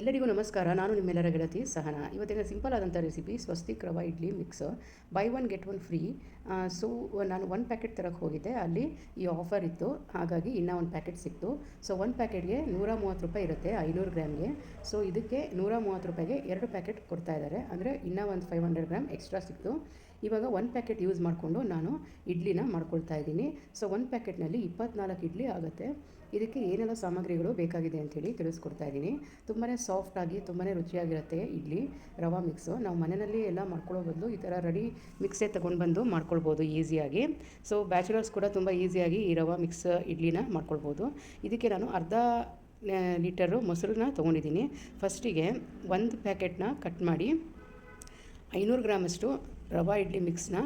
ಎಲ್ಲರಿಗೂ ನಮಸ್ಕಾರ. ನಾನು ನಿಮ್ಮೆಲ್ಲರ ಗೆಳತಿ ಸಹನ. ಇವತ್ತಿನ ಸಿಂಪಲ್ ಆದಂಥ recipe Swastik rava idli mix buy one get one free so ನಾನು ಒನ್ ಪ್ಯಾಕೆಟ್ ತರಕ್ಕೆ ಹೋಗಿದ್ದೆ. ಅಲ್ಲಿ ಈ ಆಫರ್ ಇತ್ತು. ಹಾಗಾಗಿ ಇನ್ನೂ ಒಂದು ಪ್ಯಾಕೆಟ್ ಸಿಕ್ತು. ಸೊ ಒಂದು ಪ್ಯಾಕೆಟ್ಗೆ ನೂರ ಮೂವತ್ತು ರೂಪಾಯಿ ಇರುತ್ತೆ, ಐನೂರು ಗ್ರಾಮ್ಗೆ ಸೊ ಇದಕ್ಕೆ ನೂರ ಮೂವತ್ತು ರೂಪಾಯಿಗೆ ಎರಡು ಪ್ಯಾಕೆಟ್ ಕೊಡ್ತಾ ಇದ್ದಾರೆ. ಅಂದರೆ ಇನ್ನೂ ಒಂದು ಫೈವ್ ಹಂಡ್ರೆಡ್ ಗ್ರಾಮ್ ಎಕ್ಸ್ಟ್ರಾ ಸಿಕ್ತು. ಇವಾಗ ಒಂದು ಪ್ಯಾಕೆಟ್ ಯೂಸ್ ಮಾಡಿಕೊಂಡು ನಾನು ಇಡ್ಲಿನ ಮಾಡ್ಕೊಳ್ತಾ ಇದ್ದೀನಿ. ಸೊ ಒಂದು ಪ್ಯಾಕೆಟ್ನಲ್ಲಿ ಇಪ್ಪತ್ನಾಲ್ಕು ಇಡ್ಲಿ ಆಗುತ್ತೆ. ಇದಕ್ಕೆ ಏನೆಲ್ಲ ಸಾಮಗ್ರಿಗಳು ಬೇಕಾಗಿದೆ ಅಂಥೇಳಿ ತಿಳಿಸ್ಕೊಡ್ತಾ ಇದ್ದೀನಿ. ತುಂಬಾ ಸಾಫ್ಟಾಗಿ ತುಂಬಾ ರುಚಿಯಾಗಿರುತ್ತೆ ಇಡ್ಲಿ, ರವಾ ಮಿಕ್ಸು ನಾವು ಮನೆಯಲ್ಲಿ ಎಲ್ಲ ಮಾಡ್ಕೊಳ್ಳೋ ಬದಲು ಈ ಥರ ರೆಡಿ ಮಿಕ್ಸೇ ತೊಗೊಂಡು ಬಂದು ಮಾಡ್ಕೊಳ್ಬೋದು ಈಸಿಯಾಗಿ ಸೊ ಬ್ಯಾಚುಲರ್ಸ್ ಕೂಡ ತುಂಬ ಈಸಿಯಾಗಿ ಈ ರವಾ ಮಿಕ್ಸ್ ಇಡ್ಲಿನ ಮಾಡ್ಕೊಳ್ಬೋದು. ಇದಕ್ಕೆ ನಾನು ಅರ್ಧ ಲೀಟರು ಮೊಸರನ್ನ ತೊಗೊಂಡಿದ್ದೀನಿ. ಫಸ್ಟಿಗೆ ಒಂದು ಪ್ಯಾಕೆಟ್ನ ಕಟ್ ಮಾಡಿ ಐನೂರು ಗ್ರಾಮಷ್ಟು ರವಾ ಇಡ್ಲಿ ಮಿಕ್ಸ್ನ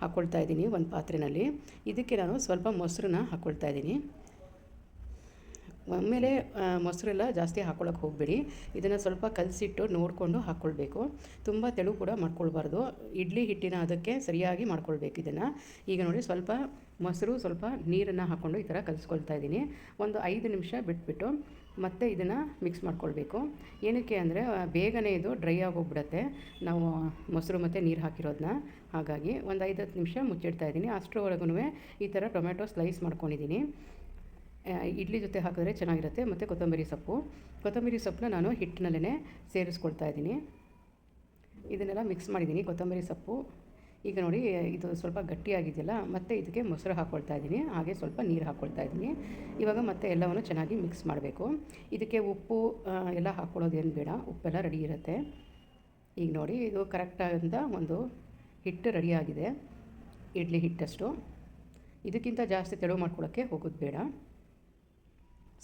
ಹಾಕ್ಕೊಳ್ತಾ ಇದ್ದೀನಿ ಒಂದು ಪಾತ್ರೆಯಲ್ಲಿ ಇದಕ್ಕೆ ನಾನು ಸ್ವಲ್ಪ ಮೊಸರನ್ನ ಹಾಕ್ಕೊಳ್ತಾ ಇದ್ದೀನಿ. ಆಮೇಲೆ ಮೊಸರೆಲ್ಲ ಜಾಸ್ತಿ ಹಾಕ್ಕೊಳಕ್ಕೆ ಹೋಗಬೇಡಿ. ಇದನ್ನು ಸ್ವಲ್ಪ ಕಲಸಿಟ್ಟು ನೋಡಿಕೊಂಡು ಹಾಕ್ಕೊಳ್ಬೇಕು ತುಂಬ ತೆಳು ಕೂಡ ಮಾಡ್ಕೊಳ್ಬಾರ್ದು. ಇಡ್ಲಿ ಹಿಟ್ಟಿನ ಅದಕ್ಕೆ ಸರಿಯಾಗಿ ಮಾಡ್ಕೊಳ್ಬೇಕು ಇದನ್ನು. ಈಗ ನೋಡಿ ಸ್ವಲ್ಪ ಮೊಸರು ಸ್ವಲ್ಪ ನೀರನ್ನು ಹಾಕ್ಕೊಂಡು ಈ ಥರ ಕಲಿಸ್ಕೊಳ್ತಾ ಇದ್ದೀನಿ. ಒಂದು ಐದು ನಿಮಿಷ ಬಿಟ್ಬಿಟ್ಟು ಮತ್ತೆ ಇದನ್ನು ಮಿಕ್ಸ್ ಮಾಡ್ಕೊಳ್ಬೇಕು. ಏನಕ್ಕೆ ಅಂದರೆ ಬೇಗನೆ ಇದು ಡ್ರೈ ಆಗೋಗ್ಬಿಡತ್ತೆ. ನಾವು ಮೊಸರು ಮತ್ತು ನೀರು ಹಾಕಿರೋದನ್ನ ಹಾಗಾಗಿ ಒಂದು ಐದು ಹತ್ತು ನಿಮಿಷ ಮುಚ್ಚಿಡ್ತಾ ಇದ್ದೀನಿ. ಅಷ್ಟರವರೆಗೂ ಈ ಥರ ಟೊಮೆಟೊ ಸ್ಲೈಸ್ ಮಾಡ್ಕೊಂಡಿದ್ದೀನಿ. ಇಡ್ಲಿ ಜೊತೆ ಹಾಕಿದ್ರೆ ಚೆನ್ನಾಗಿರುತ್ತೆ. ಮತ್ತು ಕೊತ್ತಂಬರಿ ಸೊಪ್ಪು. ಕೊತ್ತಂಬರಿ ಸೊಪ್ಪನ್ನ ನಾನು ಹಿಟ್ಟಿನಲ್ಲೇ ಸೇರಿಸ್ಕೊಳ್ತಾ ಇದ್ದೀನಿ. ಇದನ್ನೆಲ್ಲ ಮಿಕ್ಸ್ ಮಾಡಿದ್ದೀನಿ ಕೊತ್ತಂಬರಿ ಸೊಪ್ಪು. ಈಗ ನೋಡಿ, ಇದು ಸ್ವಲ್ಪ ಗಟ್ಟಿಯಾಗಿದೆಯಲ್ಲ, ಮತ್ತು ಇದಕ್ಕೆ ಮೊಸರು ಹಾಕ್ಕೊಳ್ತಾ ಇದ್ದೀನಿ. ಹಾಗೆ ಸ್ವಲ್ಪ ನೀರು ಹಾಕ್ಕೊಳ್ತಾ ಇದ್ದೀನಿ. ಇವಾಗ ಮತ್ತೆ ಎಲ್ಲವನ್ನು ಚೆನ್ನಾಗಿ ಮಿಕ್ಸ್ ಮಾಡಬೇಕು. ಇದಕ್ಕೆ ಉಪ್ಪು ಎಲ್ಲ ಹಾಕ್ಕೊಳ್ಳೋದೇನು ಬೇಡ. ಉಪ್ಪೆಲ್ಲ ರೆಡಿ ಇರುತ್ತೆ. ಈಗ ನೋಡಿ, ಇದು ಕರೆಕ್ಟಾದಂಥ ಒಂದು ಹಿಟ್ಟು ರೆಡಿಯಾಗಿದೆ ಇಡ್ಲಿ ಹಿಟ್ಟಷ್ಟು. ಇದಕ್ಕಿಂತ ಜಾಸ್ತಿ ತೆಳು ಮಾಡ್ಕೊಳ್ಳೋಕ್ಕೆ ಹೋಗೋದು ಬೇಡ.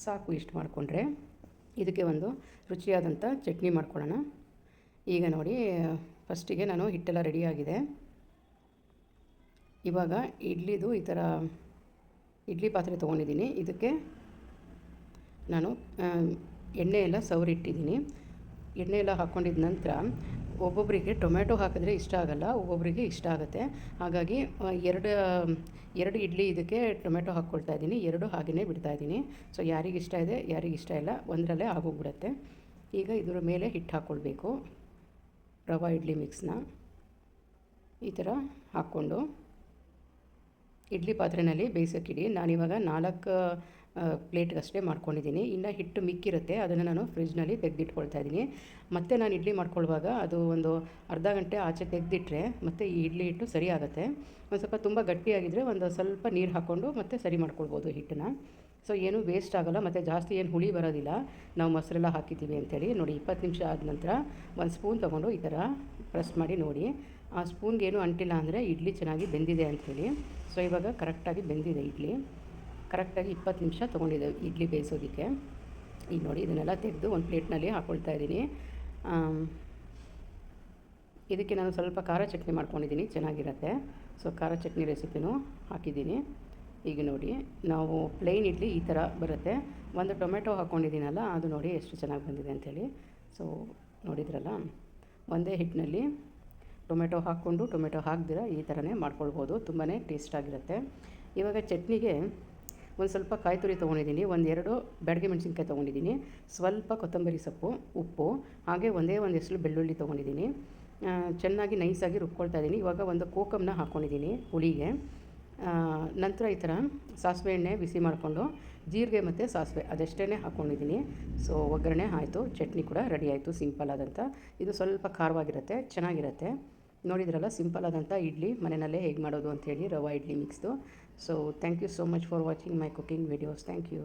ಸಾಕು ಇಷ್ಟು ಮಾಡಿಕೊಂಡ್ರೆ ಇದಕ್ಕೆ ಒಂದು ರುಚಿಯಾದಂಥ ಚಟ್ನಿ ಮಾಡ್ಕೊಳ್ಳೋಣ. ಈಗ ನೋಡಿ, ಫಸ್ಟಿಗೆ ನಾನು ಹಿಟ್ಟೆಲ್ಲ ರೆಡಿಯಾಗಿದೆ ಇವಾಗ ಇಡ್ಲಿದು ಈ ಥರ ಇಡ್ಲಿ ಪಾತ್ರೆ ತೊಗೊಂಡಿದ್ದೀನಿ. ಇದಕ್ಕೆ ನಾನು ಎಣ್ಣೆ ಎಲ್ಲ ಸವರಿಟ್ಟಿದ್ದೀನಿ. ಎಣ್ಣೆ ಎಲ್ಲ ಹಾಕ್ಕೊಂಡಿದ್ದ ನಂತರ ಒಬ್ಬೊಬ್ಬರಿಗೆ ಟೊಮೆಟೊ ಹಾಕಿದ್ರೆ ಇಷ್ಟ ಆಗಲ್ಲ, ಒಬ್ಬೊಬ್ಬರಿಗೆ ಇಷ್ಟ ಆಗುತ್ತೆ. ಹಾಗಾಗಿ ಎರಡು ಎರಡು ಇಡ್ಲಿ ಇದಕ್ಕೆ ಟೊಮೆಟೊ ಹಾಕ್ಕೊಳ್ತಾ ಇದ್ದೀನಿ. ಎರಡು ಹಾಗೆಯೇ ಬಿಡ್ತಾ ಇದ್ದೀನಿ. ಸೊ, ಯಾರಿಗೆ ಇಷ್ಟ ಇದೆ, ಯಾರಿಗೆ ಇಷ್ಟ ಇಲ್ಲ, ಒಂದರಲ್ಲೇ ಆಗೋಗ್ಬಿಡುತ್ತೆ. ಈಗ ಇದರ ಮೇಲೆ ಹಿಟ್ಟು ಹಾಕ್ಕೊಳ್ಬೇಕು. ರವಾ ಇಡ್ಲಿ ಮಿಕ್ಸ್ನ. ಈ ಥರ ಹಾಕ್ಕೊಂಡು ಇಡ್ಲಿ ಪಾತ್ರೆಯಲ್ಲಿ ಬೇಯಿಸೋಕ್ಕಿಡಿ ನಾನಿವಾಗ ನಾಲ್ಕು ಪ್ಲೇಟ್ಗಷ್ಟೇ ಮಾಡ್ಕೊಂಡಿದ್ದೀನಿ. ಇನ್ನು ಹಿಟ್ಟು ಮಿಕ್ಕಿರುತ್ತೆ. ಅದನ್ನು ನಾನು ಫ್ರಿಜ್ನಲ್ಲಿ ತೆಗೆದಿಟ್ಕೊಳ್ತಾ ಇದ್ದೀನಿ. ಮತ್ತು ನಾನು ಇಡ್ಲಿ ಮಾಡ್ಕೊಳ್ಳುವಾಗ ಅದು ಒಂದು ಅರ್ಧ ಗಂಟೆ ಆಚೆ ತೆಗೆದಿಟ್ರೆ ಮತ್ತು ಈ ಇಡ್ಲಿ ಹಿಟ್ಟು ಸರಿ ಆಗುತ್ತೆ. ಒಂದು ಸ್ವಲ್ಪ ತುಂಬ ಗಟ್ಟಿಯಾಗಿದ್ದರೆ ಒಂದು ಸ್ವಲ್ಪ ನೀರು ಹಾಕ್ಕೊಂಡು ಮತ್ತೆ ಸರಿ ಮಾಡ್ಕೊಳ್ಬೋದು ಹಿಟ್ಟನ್ನ. ಸೊ, ಏನು ವೇಸ್ಟ್ ಆಗೋಲ್ಲ, ಮತ್ತು ಜಾಸ್ತಿ ಏನು ಹುಳಿ ಬರೋದಿಲ್ಲ. ನಾವು ಮೊಸರೆಲ್ಲ ಹಾಕಿದ್ದೀವಿ ಅಂತೇಳಿ ನೋಡಿ, ಇಪ್ಪತ್ತು ನಿಮಿಷ ಆದ ನಂತರ ಒಂದು ಸ್ಪೂನ್ ತೊಗೊಂಡು ಈ ಥರ ಪ್ರೆಸ್ ಮಾಡಿ ನೋಡಿ. ಆ ಸ್ಪೂನ್ಗೆ ಏನು ಅಂಟಿಲ್ಲ ಅಂದರೆ ಇಡ್ಲಿ ಚೆನ್ನಾಗಿ ಬೆಂದಿದೆ ಅಂಥೇಳಿ ಸೊ, ಇವಾಗ ಕರೆಕ್ಟಾಗಿ ಬೆಂದಿದೆ ಇಡ್ಲಿ. ಕರೆಕ್ಟಾಗಿ ಇಪ್ಪತ್ತು ನಿಮಿಷ ತೊಗೊಂಡಿದ್ದೆ ಇಡ್ಲಿ ಬೇಯಿಸೋದಕ್ಕೆ. ಈಗ ನೋಡಿ ಇದನ್ನೆಲ್ಲ ತೆಗೆದು ಒಂದು ಪ್ಲೇಟ್ನಲ್ಲಿ ಹಾಕ್ಕೊಳ್ತಾ ಇದ್ದೀನಿ. ಇದಕ್ಕೆ ನಾನು ಸ್ವಲ್ಪ ಖಾರ ಚಟ್ನಿ ಮಾಡ್ಕೊಂಡಿದ್ದೀನಿ, ಚೆನ್ನಾಗಿರುತ್ತೆ. ಸೊ, ಖಾರ ಚಟ್ನಿ ರೆಸಿಪಿನೂ ಹಾಕಿದ್ದೀನಿ. ಈಗ ನೋಡಿ, ನಾವು ಪ್ಲೈನ್ ಇಡ್ಲಿ ಈ ಥರ ಬರುತ್ತೆ. ಒಂದು ಟೊಮೆಟೊ ಹಾಕ್ಕೊಂಡಿದ್ದೀನಲ್ಲ ಅದು ನೋಡಿ ಎಷ್ಟು ಚೆನ್ನಾಗಿ ಬಂದಿದೆ ಅಂಥೇಳಿ. ಸೊ, ನೋಡಿದ್ರಲ್ಲ, ಒಂದೇ ಹಿಟ್ಟಿನಲ್ಲಿ ಟೊಮೆಟೊ ಹಾಕ್ಕೊಂಡು, ಟೊಮೆಟೊ ಹಾಕ್ದಿರ ಈ ಥರನೇ ಮಾಡ್ಕೊಳ್ಬೋದು. ತುಂಬಾ ಟೇಸ್ಟಾಗಿರುತ್ತೆ. ಇವಾಗ ಚಟ್ನಿಗೆ ಒಂದು ಸ್ವಲ್ಪ ಕಾಯಿ ತುರಿ ತೊಗೊಂಡಿದ್ದೀನಿ ಒಂದೆರಡು ಬೆಡಗೆ ಮೆಣಸಿನ್ಕಾಯಿ ತೊಗೊಂಡಿದ್ದೀನಿ, ಸ್ವಲ್ಪ ಕೊತ್ತಂಬರಿ ಸೊಪ್ಪು, ಉಪ್ಪು, ಹಾಗೆ ಒಂದೇ ಒಂದು ಹೆಸರು ಬೆಳ್ಳುಳ್ಳಿ ತೊಗೊಂಡಿದ್ದೀನಿ. ಚೆನ್ನಾಗಿ ನೈಸಾಗಿ ರುಬ್ಕೊಳ್ತಾ ಇದ್ದೀನಿ. ಇವಾಗ ಒಂದು ಕೋಕಮ್ನ ಹಾಕ್ಕೊಂಡಿದ್ದೀನಿ ಹುಳಿಗೆ. ನಂತರ ಈ ಥರ ಸಾಸಿವೆ ಎಣ್ಣೆ ಬಿಸಿ ಮಾಡಿಕೊಂಡು ಜೀರಿಗೆ ಮತ್ತು ಸಾಸಿವೆ ಅದೆಷ್ಟೇ ಹಾಕ್ಕೊಂಡಿದ್ದೀನಿ ಸೊ, ಒಗ್ಗರಣೆ ಆಯಿತು, ಚಟ್ನಿ ಕೂಡ ರೆಡಿ ಆಯಿತು, ಸಿಂಪಲ್ ಆದಂಥ ಇದು ಸ್ವಲ್ಪ ಖಾರವಾಗಿರುತ್ತೆ, ಚೆನ್ನಾಗಿರುತ್ತೆ. ನೋಡಿದ್ರಲ್ಲ, ಸಿಂಪಲ್ ಆದಂಥ ಇಡ್ಲಿ. ಮನೆಯಲ್ಲೇ ಹೇಗೆ ಮಾಡೋದು ಅಂಥೇಳಿ rava idli ಮಿಕ್ಸ್ದು so thank you so much for watching my cooking videos thank you